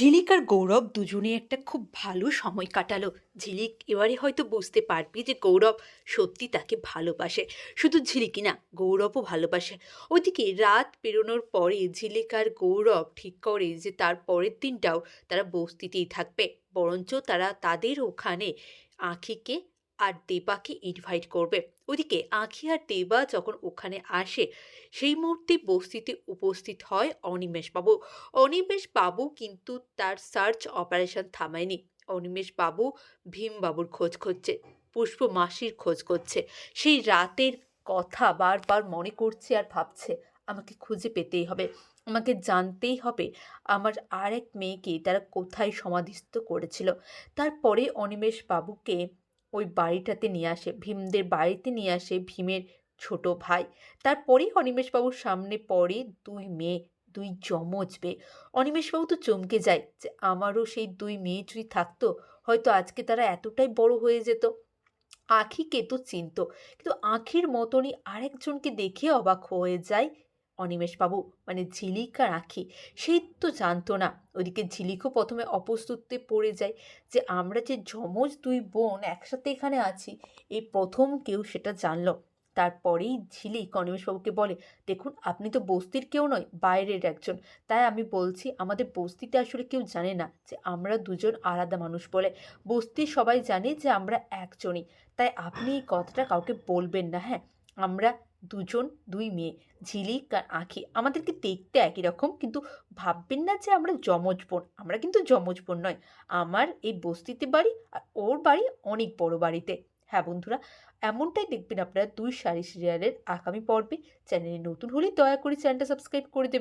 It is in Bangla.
ঝিলিক আর গৌরব দুজনে একটা খুব ভালো সময় কাটালো। ঝিলিক এবারে হয়তো বুঝতে পারবে যে গৌরব সত্যি তাকে ভালোবাসে। শুধু ঝিলিকই না, গৌরবও ভালোবাসে। ওইদিকে রাত পেরোনোর পরে ঝিলিক আর গৌরব ঠিক করে যে তার পরের দিনটাও তারা বস্তিতেই থাকবে। বরঞ্চ তারা তাদের ওখানে আঁখিকে আর দেবাকে ইনভাইট করবে। ওদিকে আঁখি আর দেবা যখন ওখানে আসে, সেই মুহূর্তে বস্তিতে উপস্থিত হয় অনিমেষবাবু। অনিমেষ বাবু কিন্তু তার সার্চ অপারেশন থামায়নি। অনিমেষ বাবু ভীমবাবুর খোঁজ করছে পুষ্প মাসির খোঁজ করছে। সেই রাতের কথা বারবার মনে করছে আর ভাবছে, আমাকে খুঁজে পেতেই হবে, আমাকে জানতেই হবে আমার আর এক মেয়েকে তারা কোথায় সমাধিস্থ করেছিল। তারপরে অনিমেষ বাবুকে ওই বাড়িটাতে নিয়ে আসে, ভীমদের বাড়িতে নিয়ে আসে ভীমের ছোট ভাই। তারপরেই অনিমেষবাবুর সামনে পড়ে দুই মেয়ে, দুই যমজ মেয়ে। অনিমেষবাবু তো চমকে যায় যে, আমারও সেই দুই মেয়ে যদি থাকতো, হয়তো আজকে তারা এতটাই বড় হয়ে যেত। আখিকে তো চিনত, কিন্তু আঁখির মতনই আরেকজনকে দেখে অবাক হয়ে যায় অনিমেষবাবু মানে ঝিলিক আর আখি সেই তো জানতো না। ওদিকে ঝিলিকও প্রথমে অপ্রস্তুতে পড়ে যায় যে, আমরা যে যমজ দুই বোন একসাথে এখানে আছি এই প্রথম কেউ সেটা জানলো। তারপরেই ঝিলিক অনিমেষবাবুকে বলে, দেখুন, আপনি তো বস্তির কেউ নয়, বাইরের একজন। তাই আমি বলছি, আমাদের বস্তিতে আসলে কেউ জানে না যে, আমরা দুজন আলাদা মানুষ বলে। বস্তির সবাই জানে যে, আমরা একজনই। তাই আপনি এই কথাটা কাউকে বলবেন না হ্যাঁ? আমরা দুজন, দুই মেয়ে, ঝিলিক আর আঁখি। আমাদেরকে দেখতে একই রকম, কিন্তু ভাববেন না যে আমরা যমজ বোন আমরা কিন্তু যমজ বোন নয়। আমার এই বস্তিতে বাড়ি আর ওর বাড়ি অনেক বড় বাড়িতে। হ্যাঁ বন্ধুরা, এমনটাই দেখবেন আপনারা দুই সারি সিরিয়ালের আগামী পর্বে। চ্যানেলে নতুন হলে দয়া করে চ্যানেলটা সাবস্ক্রাইব করে দেবেন।